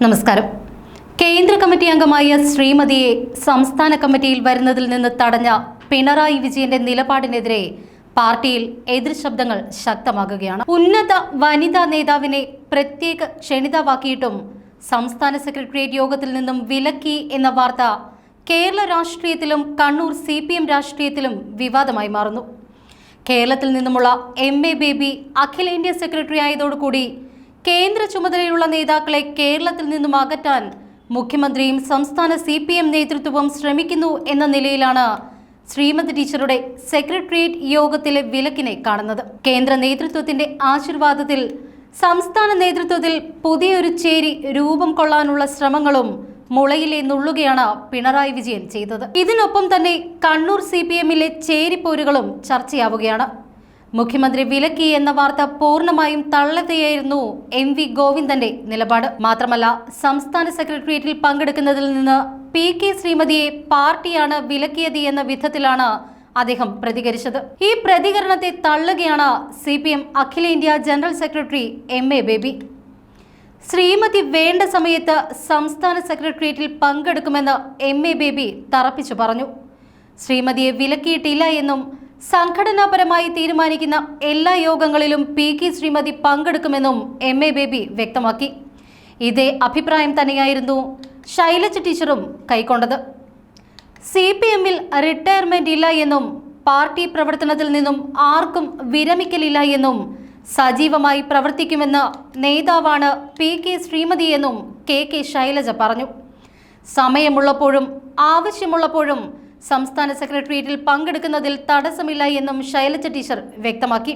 നമസ്കാരം. കേന്ദ്ര കമ്മിറ്റി അംഗമായ ശ്രീമതിയെ സംസ്ഥാന കമ്മിറ്റിയിൽ വരുന്നതിൽ നിന്ന് തടഞ്ഞ പിണറായി വിജയന്റെ നിലപാടിനെതിരെ പാർട്ടിയിൽ എതിർ ശബ്ദങ്ങൾ ശക്തമാകുകയാണ്. ഉന്നത വനിതാ നേതാവിനെ പ്രത്യേക ക്ഷണിതാവാക്കിയിട്ടും സംസ്ഥാന സെക്രട്ടേറിയറ്റ് യോഗത്തിൽ നിന്നും വിലക്കി എന്ന വാർത്ത കേരള രാഷ്ട്രീയത്തിലും കണ്ണൂർ സി പി എം രാഷ്ട്രീയത്തിലും വിവാദമായി മാറുന്നു. കേരളത്തിൽ നിന്നുമുള്ള എം എ ബേബി അഖിലേന്ത്യാ സെക്രട്ടറി ആയതോടുകൂടി കേന്ദ്ര ചുമതലയുള്ള നേതാക്കളെ കേരളത്തിൽ നിന്നും അകറ്റാൻ മുഖ്യമന്ത്രിയും സംസ്ഥാന സി പി എം നേതൃത്വവും ശ്രമിക്കുന്നു എന്ന നിലയിലാണ് ശ്രീമതി ടീച്ചറുടെ സെക്രട്ടേറിയറ്റ് യോഗത്തിലെ വിലക്കിനെ കാണുന്നത്. കേന്ദ്ര നേതൃത്വത്തിന്റെ ആശീർവാദത്തിൽ സംസ്ഥാന നേതൃത്വത്തിൽ പുതിയൊരു ചേരി രൂപം കൊള്ളാനുള്ള ശ്രമങ്ങളും മുളയിലെ നുള്ളുകയാണ് പിണറായി വിജയൻ ചെയ്തത്. ഇതിനൊപ്പം തന്നെ കണ്ണൂർ സി പി എമ്മിലെ ചേരിപ്പോരുകളും ചർച്ചയാവുകയാണ്. മുഖ്യമന്ത്രി വിലക്കി എന്ന വാർത്ത പൂർണമായും തള്ളതെയായിരുന്നു എം വി ഗോവിന്ദന്റെ നിലപാട്. മാത്രമല്ല സംസ്ഥാന സെക്രട്ടേറിയറ്റിൽ പങ്കെടുക്കുന്നതിൽ നിന്ന് പി കെ ശ്രീമതിയെ പാർട്ടിയാണ് വിലക്കിയത് എന്ന വിധത്തിലാണ് അദ്ദേഹം പ്രതികരിച്ചത്. ഈ പ്രതികരണത്തെ തള്ളുകയാണ് സി പി എം അഖിലേന്ത്യാ general secretary M A Baby. Sreemathi വേണ്ട സമയത്ത് സംസ്ഥാന സെക്രട്ടേറിയറ്റിൽ പങ്കെടുക്കുമെന്ന് എം എ ബേബി തറപ്പിച്ചു പറഞ്ഞു. ശ്രീമതിയെ വിലക്കിയിട്ടില്ല എന്നും സംഘടനാപരമായി തീരുമാനിക്കുന്ന എല്ലാ യോഗങ്ങളിലും പി കെ ശ്രീമതി പങ്കെടുക്കുമെന്നും എം എ ബേബി വ്യക്തമാക്കി. ഇതേ അഭിപ്രായം തന്നെയായിരുന്നു ശൈലജ ടീച്ചറും കൈക്കൊണ്ടത്. സി പി എമ്മിൽ റിട്ടയർമെന്റ് ഇല്ല എന്നും പാർട്ടി പ്രവർത്തനത്തിൽ നിന്നും ആർക്കും വിരമിക്കലില്ല എന്നും സജീവമായി പ്രവർത്തിക്കുമെന്ന നേതാവാണ് പി കെ ശ്രീമതി എന്നും കെ കെ ശൈലജ പറഞ്ഞു. സമയമുള്ളപ്പോഴും ആവശ്യമുള്ളപ്പോഴും സംസ്ഥാന സെക്രട്ടേറിയറ്റിൽ പങ്കെടുക്കുന്നതിൽ തടസ്സമില്ല എന്നും ശൈലജ ടീച്ചർ വ്യക്തമാക്കി.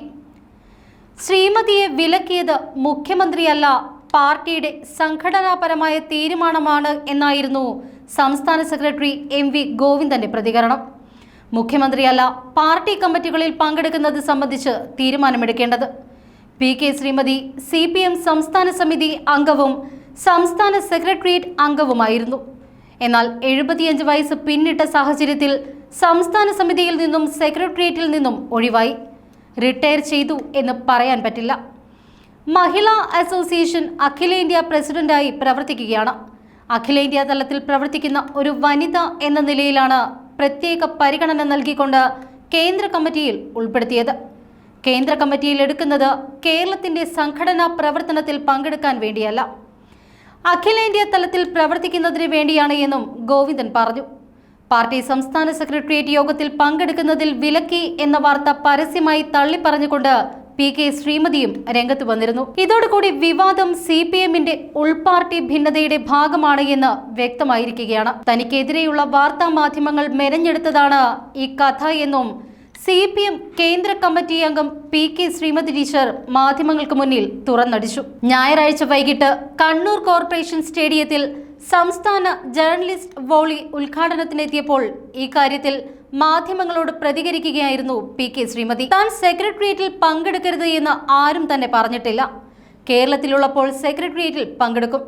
ശ്രീമതിയെ വിലക്കിയത് മുഖ്യമന്ത്രിയല്ല പാർട്ടിയുടെ സംഘടനാപരമായ തീരുമാനമാണ് എന്നായിരുന്നു സംസ്ഥാന സെക്രട്ടറി എം വി ഗോവിന്ദന്റെ പ്രതികരണം. മുഖ്യമന്ത്രിയല്ല പാർട്ടി കമ്മിറ്റികളിൽ പങ്കെടുക്കുന്നത് സംബന്ധിച്ച് തീരുമാനമെടുക്കേണ്ടത്. P K Sreemathi C P M സംസ്ഥാന സമിതി അംഗവും സംസ്ഥാന സെക്രട്ടേറിയറ്റ് അംഗവുമായിരുന്നു. എന്നാൽ എഴുപത്തിയഞ്ച് വയസ്സ് പിന്നിട്ട സാഹചര്യത്തിൽ സംസ്ഥാന സമിതിയിൽ നിന്നും സെക്രട്ടേറിയറ്റിൽ നിന്നും ഒഴിവായി. റിട്ടയർ ചെയ്തു എന്ന് പറയാൻ പറ്റില്ല. മഹിളാ അസോസിയേഷൻ അഖിലേന്ത്യാ പ്രസിഡന്റായി പ്രവർത്തിക്കുകയാണ്. അഖിലേന്ത്യാ തലത്തിൽ പ്രവർത്തിക്കുന്ന ഒരു വനിത എന്ന നിലയിലാണ് പ്രത്യേക പരിഗണന നൽകിക്കൊണ്ട് കേന്ദ്ര കമ്മിറ്റിയിൽ ഉൾപ്പെടുത്തിയത്. കേന്ദ്ര കമ്മിറ്റിയിൽ എടുക്കുന്നത് കേരളത്തിന്റെ സംഘടനാ പ്രവർത്തനത്തിൽ പങ്കെടുക്കാൻ വേണ്ടിയല്ല. അഖിലേന്ത്യാ തലത്തിൽ പ്രവർത്തിക്കുന്നതിന് വേണ്ടിയാണ് എന്നും ഗോവിന്ദൻ പറഞ്ഞു. പാർട്ടി സംസ്ഥാന സെക്രട്ടേറിയറ്റ് യോഗത്തിൽ പങ്കെടുക്കുന്നതിൽ വിലക്കി എന്ന വാർത്ത പരസ്യമായി തള്ളിപ്പറഞ്ഞുകൊണ്ട് പി കെ ശ്രീമതിയും രംഗത്ത് വന്നിരുന്നു. ഇതോടുകൂടി വിവാദം സി പി എമ്മിന്റെ ഉൾപാർട്ടി ഭിന്നതയുടെ ഭാഗമാണ് എന്ന് വ്യക്തമായിരിക്കുകയാണ്. തനിക്കെതിരെയുള്ള വാർത്താ മാധ്യമങ്ങൾ മെനഞ്ഞെടുത്തതാണ് ഈ കഥ എന്നും സി പി എം കേന്ദ്ര കമ്മിറ്റി അംഗം പി കെ ശ്രീമതി ടീച്ചർ മാധ്യമങ്ങൾക്ക് മുന്നിൽ തുറന്നടിച്ചു. ഞായറാഴ്ച വൈകിട്ട് കണ്ണൂർ കോർപ്പറേഷൻ സ്റ്റേഡിയത്തിൽ സംസ്ഥാന ജേർണലിസ്റ്റ് വോളി ഉദ്ഘാടനത്തിനെത്തിയപ്പോൾ ഇക്കാര്യത്തിൽ കാര്യത്തിൽ മാധ്യമങ്ങളോട് പ്രതികരിക്കുകയായിരുന്നു പി കെ ശ്രീമതി. താൻ സെക്രട്ടേറിയറ്റിൽ പങ്കെടുക്കരുത് എന്ന് ആരും തന്നെ പറഞ്ഞിട്ടില്ല. കേരളത്തിലുള്ളപ്പോൾ സെക്രട്ടേറിയറ്റിൽ പങ്കെടുക്കും.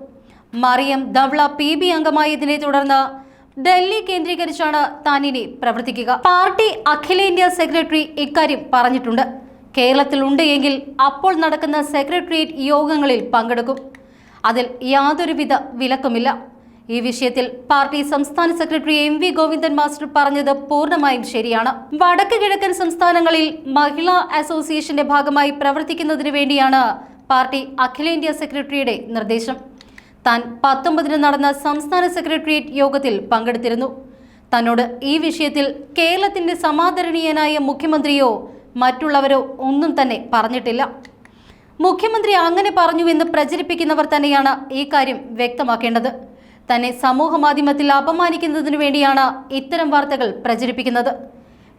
മറിയം ദവള പി ബി അംഗമായതിനെ തുടർന്ന് ഡൽഹി കേന്ദ്രീകരിച്ചാണ് താൻ ഇനി പ്രവർത്തിക്കുക. പാർട്ടി അഖിലേന്ത്യാ സെക്രട്ടറി ഇക്കാര്യം പറഞ്ഞിട്ടുണ്ട്. കേരളത്തിൽ ഉണ്ട് എങ്കിൽ അപ്പോൾ നടക്കുന്ന സെക്രട്ടേറിയറ്റ് യോഗങ്ങളിൽ പങ്കെടുക്കും. അതിൽ യാതൊരുവിധ വിലക്കുമില്ല. ഈ വിഷയത്തിൽ പാർട്ടി സംസ്ഥാന secretary M V Govindan master പറഞ്ഞത് പൂർണമായും ശരിയാണ്. വടക്ക് കിഴക്കൻ സംസ്ഥാനങ്ങളിൽ മഹിളാ അസോസിയേഷന്റെ ഭാഗമായി പ്രവർത്തിക്കുന്നതിന് വേണ്ടിയാണ് പാർട്ടി അഖിലേന്ത്യാ സെക്രട്ടറിയുടെ നിർദ്ദേശം. താൻ പത്തൊമ്പതിന് നടന്ന സംസ്ഥാന സെക്രട്ടേറിയറ്റ് യോഗത്തിൽ പങ്കെടുത്തിരുന്നു. തന്നോട് ഈ വിഷയത്തിൽ കേരളത്തിന്റെ സമാദരണീയനായ മുഖ്യമന്ത്രിയോ മറ്റുള്ളവരോ ഒന്നും തന്നെ പറഞ്ഞിട്ടില്ല. മുഖ്യമന്ത്രി അങ്ങനെ പറഞ്ഞുവെന്ന് പ്രചരിപ്പിക്കുന്നവർ തന്നെയാണ് ഈ കാര്യം വ്യക്തമാക്കേണ്ടത്. തന്നെ സമൂഹ മാധ്യമത്തിൽ അപമാനിക്കുന്നതിനു വേണ്ടിയാണ് ഇത്തരം വാർത്തകൾ പ്രചരിപ്പിക്കുന്നത്.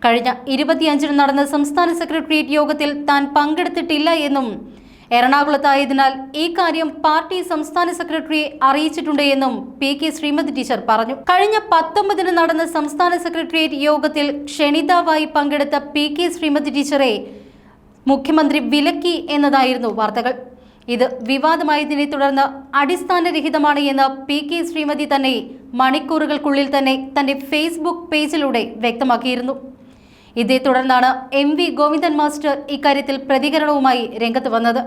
കഴിഞ്ഞ ഇരുപത്തിയഞ്ചിന് നടന്ന സംസ്ഥാന സെക്രട്ടേറിയറ്റ് യോഗത്തിൽ താൻ പങ്കെടുത്തിട്ടില്ല എന്നും എറണാകുളത്തായതിനാൽ ഈ കാര്യം പാർട്ടി സംസ്ഥാന സെക്രട്ടറിയെ അറിയിച്ചിട്ടുണ്ട് എന്നും പി കെ ശ്രീമതി ടീച്ചർ പറഞ്ഞു. കഴിഞ്ഞ പത്തൊമ്പതിന് നടന്ന സംസ്ഥാന സെക്രട്ടേറിയറ്റ് യോഗത്തിൽ ക്ഷണിതാവായി പങ്കെടുത്ത പി കെ ശ്രീമതി ടീച്ചറെ മുഖ്യമന്ത്രി വിലക്കി എന്നതായിരുന്നു വാർത്തകൾ. ഇത് വിവാദമായതിനെ തുടർന്ന് അടിസ്ഥാനരഹിതമാണ് എന്ന് പി കെ ശ്രീമതി തന്നെ മണിക്കൂറുകൾക്കുള്ളിൽ തന്നെ തന്റെ ഫേസ്ബുക്ക് പേജിലൂടെ വ്യക്തമാക്കിയിരുന്നു. ഇതേ തുടർന്നാണ് എം വി ഗോവിന്ദൻ മാസ്റ്റർ ഇക്കാര്യത്തിൽ പ്രതികരണവുമായി രംഗത്ത് വന്നത്.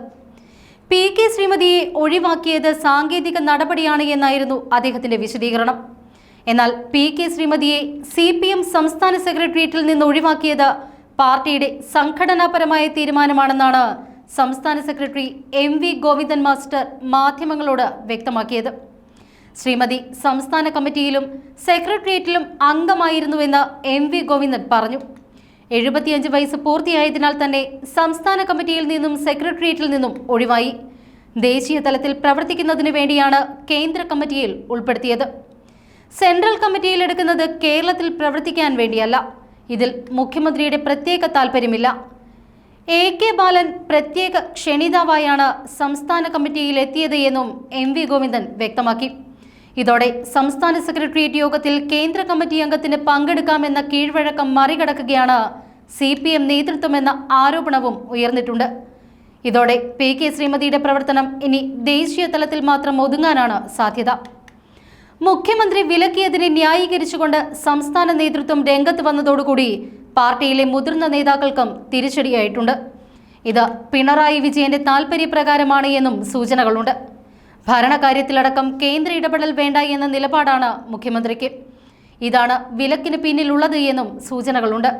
പി കെ ശ്രീമതിയെ ഒഴിവാക്കിയത് സാങ്കേതിക നടപടിയാണ് എന്നായിരുന്നു അദ്ദേഹത്തിന്റെ വിശദീകരണം. എന്നാൽ പി കെ ശ്രീമതിയെ സി പി എം സംസ്ഥാന സെക്രട്ടേറിയറ്റിൽ നിന്ന് ഒഴിവാക്കിയത് പാർട്ടിയുടെ സംഘടനാപരമായ തീരുമാനമാണെന്നാണ് സംസ്ഥാന secretary M V Govindan master മാധ്യമങ്ങളോട് വ്യക്തമാക്കിയത്. ശ്രീമതി സംസ്ഥാന കമ്മിറ്റിയിലും സെക്രട്ടേറിയറ്റിലും അംഗമായിരുന്നുവെന്ന് എം വി ഗോവിന്ദൻ പറഞ്ഞു. എഴുപത്തിയഞ്ച് വയസ്സ് പൂർത്തിയായതിനാൽ തന്നെ സംസ്ഥാന കമ്മിറ്റിയിൽ നിന്നും സെക്രട്ടേറിയറ്റിൽ നിന്നും ഒഴിവായി. ദേശീയ തലത്തിൽ പ്രവർത്തിക്കുന്നതിനു വേണ്ടിയാണ് കേന്ദ്ര കമ്മിറ്റിയിൽ ഉൾപ്പെടുത്തിയത്. സെൻട്രൽ കമ്മിറ്റിയിൽ എടുക്കുന്നത് കേരളത്തിൽ പ്രവർത്തിക്കാൻ വേണ്ടിയല്ല. ഇതിൽ മുഖ്യമന്ത്രിയുടെ പ്രത്യേക താൽപ്പര്യമില്ല. എ കെ ബാലൻ പ്രത്യേക ക്ഷണിതാവായാണ് സംസ്ഥാന കമ്മിറ്റിയിൽ എത്തിയത് എന്നും എം വി ഗോവിന്ദൻ വ്യക്തമാക്കി. ഇതോടെ സംസ്ഥാന സെക്രട്ടേറിയറ്റ് യോഗത്തിൽ കേന്ദ്ര കമ്മിറ്റി അംഗത്തിന് പങ്കെടുക്കാമെന്ന കീഴ്വഴക്കം മറികടക്കുകയാണ് സി പി എം നേതൃത്വമെന്ന ആരോപണവും ഉയർന്നിട്ടുണ്ട്. ഇതോടെ പി കെ ശ്രീമതിയുടെ പ്രവർത്തനം ഇനി ദേശീയ തലത്തിൽ മാത്രം ഒതുങ്ങാനാണ് സാധ്യത. മുഖ്യമന്ത്രി വിലക്കിയതിനെ ന്യായീകരിച്ചുകൊണ്ട് സംസ്ഥാന നേതൃത്വം രംഗത്ത് വന്നതോടുകൂടി പാർട്ടിയിലെ മുതിർന്ന നേതാക്കൾക്കും തിരിച്ചടിയായിട്ടുണ്ട്. ഇത് പിണറായി വിജയന്റെ താൽപര്യപ്രകാരമാണ് എന്നും സൂചനകളുണ്ട്. ഭരണകാര്യത്തിലടക്കം കേന്ദ്ര ഇടപെടൽ വേണ്ട എന്ന നിലപാടാണ് മുഖ്യമന്ത്രിക്ക്. ഇതാണ് വിലക്കിന് പിന്നിലുള്ളത് എന്നും സൂചനകളുണ്ട്.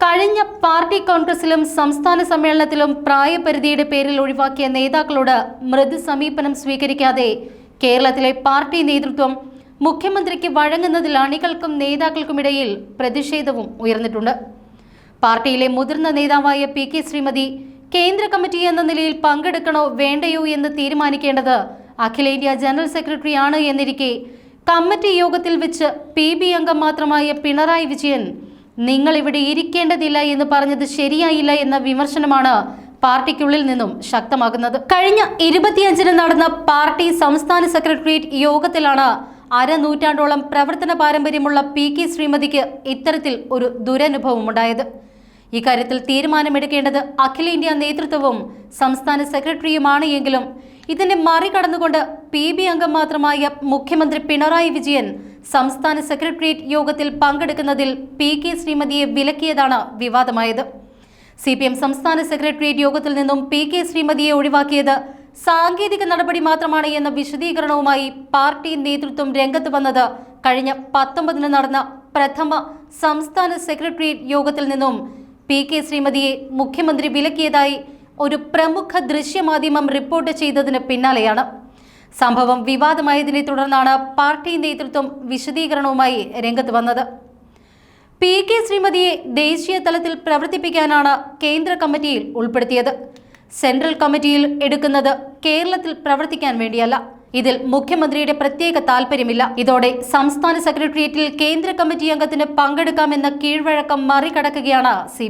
കഴിഞ്ഞ പാർട്ടി കോൺഗ്രസിലും സംസ്ഥാന സമ്മേളനത്തിലും പ്രായപരിധിയുടെ പേരിൽ ഒഴിവാക്കിയ നേതാക്കളോട് മൃദു സമീപനം സ്വീകരിക്കാതെ കേരളത്തിലെ പാർട്ടി നേതൃത്വം മുഖ്യമന്ത്രിക്ക് വഴങ്ങുന്നതിൽ അണികൾക്കും നേതാക്കൾക്കുമിടയിൽ പ്രതിഷേധവും ഉയർന്നിട്ടുണ്ട്. പാർട്ടിയിലെ മുതിർന്ന നേതാവായ പി കെ ശ്രീമതി കേന്ദ്ര കമ്മിറ്റി എന്ന നിലയിൽ പങ്കെടുക്കണോ വേണ്ടയോ എന്ന് തീരുമാനിക്കേണ്ടത് അഖിലേന്ത്യാ ജനറൽ സെക്രട്ടറി ആണ് എന്നിരിക്കെ. കമ്മിറ്റി യോഗത്തിൽ വെച്ച് പി ബി അംഗം മാത്രമായ പിണറായി വിജയൻ നിങ്ങൾ ഇവിടെ ഇരിക്കേണ്ടതില്ല എന്ന് പറഞ്ഞത് ശരിയായില്ല എന്ന വിമർശനമാണ് പാർട്ടിക്കുള്ളിൽ നിന്നും ശക്തമാകുന്നത്. കഴിഞ്ഞ ഇരുപത്തിയഞ്ചിന് നടന്ന പാർട്ടി സംസ്ഥാന സെക്രട്ടേറിയറ്റ് യോഗത്തിലാണ് അരനൂറ്റാണ്ടോളം പ്രവർത്തന പാരമ്പര്യമുള്ള പി കെ ശ്രീമതിക്ക് ഇത്തരത്തിൽ ഒരു ദുരനുഭവം ദുരനുഭവമുണ്ടായത്. ഇക്കാര്യത്തിൽ തീരുമാനമെടുക്കേണ്ടത് അഖിലേന്ത്യാ നേതൃത്വവും സംസ്ഥാന സെക്രട്ടറിയുമാണ് എങ്കിലും ഇതിനെ മറികടന്നുകൊണ്ട് പി ബി അംഗം മാത്രമായ മുഖ്യമന്ത്രി പിണറായി വിജയൻ സംസ്ഥാന സെക്രട്ടേറിയറ്റ് യോഗത്തിൽ പങ്കെടുക്കുന്നതിൽ പി കെ ശ്രീമതിയെ വിലക്കിയതാണ് വിവാദമായത്. സി പി എം സംസ്ഥാന സെക്രട്ടേറിയറ്റ് യോഗത്തിൽ നിന്നും പി കെ ശ്രീമതിയെ ഒഴിവാക്കിയത് സാങ്കേതിക നടപടി മാത്രമാണ് എന്ന വിശദീകരണവുമായി പാർട്ടി നേതൃത്വം രംഗത്ത് വന്നത് കഴിഞ്ഞ പത്തൊമ്പതിന് നടന്ന പ്രഥമ സംസ്ഥാന സെക്രട്ടേറിയറ്റ് യോഗത്തിൽ നിന്നും പി കെ ശ്രീമതിയെ മുഖ്യമന്ത്രി വിലക്കിയതായി ഒരു പ്രമുഖ ദൃശ്യമാധ്യമം റിപ്പോർട്ട് ചെയ്തതിന് പിന്നാലെയാണ്. സംഭവം വിവാദമായതിനെ തുടർന്നാണ് പാർട്ടി നേതൃത്വം വിശദീകരണവുമായി രംഗത്ത് വന്നത്. പി കെ ശ്രീമതിയെ ദേശീയ തലത്തിൽ പ്രവർത്തിപ്പിക്കാനാണ് കേന്ദ്ര കമ്മിറ്റിയിൽ ഉൾപ്പെടുത്തിയത്. സെൻട്രൽ കമ്മിറ്റിയിൽ എടുക്കുന്നത് കേരളത്തിൽ പ്രവർത്തിക്കാൻ വേണ്ടിയല്ല. ഇതിൽ മുഖ്യമന്ത്രിയുടെ പ്രത്യേക താൽപര്യമില്ല ഇതോടെ സംസ്ഥാന സെക്രട്ടേറിയറ്റിൽ കേന്ദ്ര കമ്മിറ്റി അംഗത്തിന് പങ്കെടുക്കാമെന്ന കീഴ്വഴക്കം മറികടക്കുകയാണ് സി